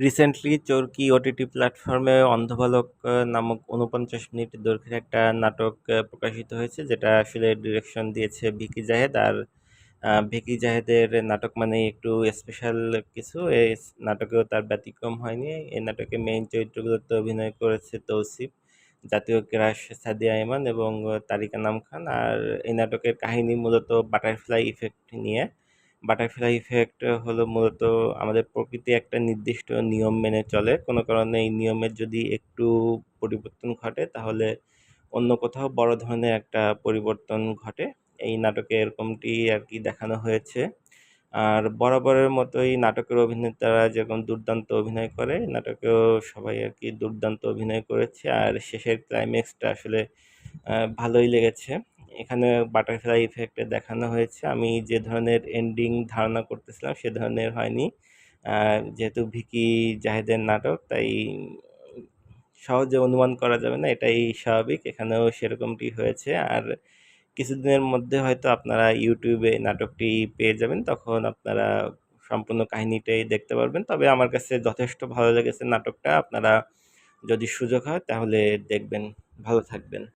Recently চরকি OTT প্ল্যাটফর্মে অন্ধবালক নামক উনপঞ্চাশ মিনিট দৈর্ঘ্যের একটা নাটক প্রকাশিত হয়েছে, যেটা আসলে ডিরেকশন দিয়েছে ভিকি জাহেদ। আর ভিকি জাহেদের নাটক মানে একটু স্পেশাল কিছু। এই নাটকেও তার ব্যতিক্রম হয়নি। এই নাটকে মেইন চরিত্রগুলোতে অভিনয় করেছে তৌসিফ, জাতীয় ক্রাশ সাদিয়া ইমান এবং তারিকা নাম খান আর এই নাটকের কাহিনী মূলত বাটারফ্লাই ইফেক্ট নিয়ে। বাটারফ্লাই ইফেক্ট হলো মূলত আমাদের প্রকৃতি একটা নির্দিষ্ট নিয়ম মেনে চলে। কোনো কারণে এই নিয়মের যদি একটু পরিবর্তন ঘটে, তাহলে অন্য কোথাও বড় ধরনের একটা পরিবর্তন ঘটে। এই নাটকে এরকমটি আর কি দেখানো হয়েছে। আর বরাবরের মতোই নাটকের অভিনেতারা যেরকম দুর্দান্ত অভিনয় করে, নাটকেও সবাই আর কি দুর্দান্ত অভিনয় করেছে। আর শেষের ক্লাইম্যাক্সটা আসলে ভালোই লেগেছে। এখানে বাটারফ্লাই ইফেক্টে দেখানো হয়েছে। আমি যে ধরনের এন্ডিং ধারণা করতেছিলাম, সে ধরনের হয়নি। যেহেতু ভিকি জাহেদের নাটক, তাই সহজে অনুমান করা যাবে না, এটাই স্বাভাবিক। এখানেও সেরকমটি হয়েছে। আর কিছুদিনের মধ্যে হয়তো আপনারা ইউটিউবে নাটকটি পেয়ে যাবেন, তখন আপনারা সম্পূর্ণ কাহিনীটাই দেখতে পারবেন। তবে আমার কাছে যথেষ্ট ভালো লেগেছে নাটকটা। আপনারা যদি সুযোগ হয়, তাহলে দেখবেন। ভালো থাকবেন।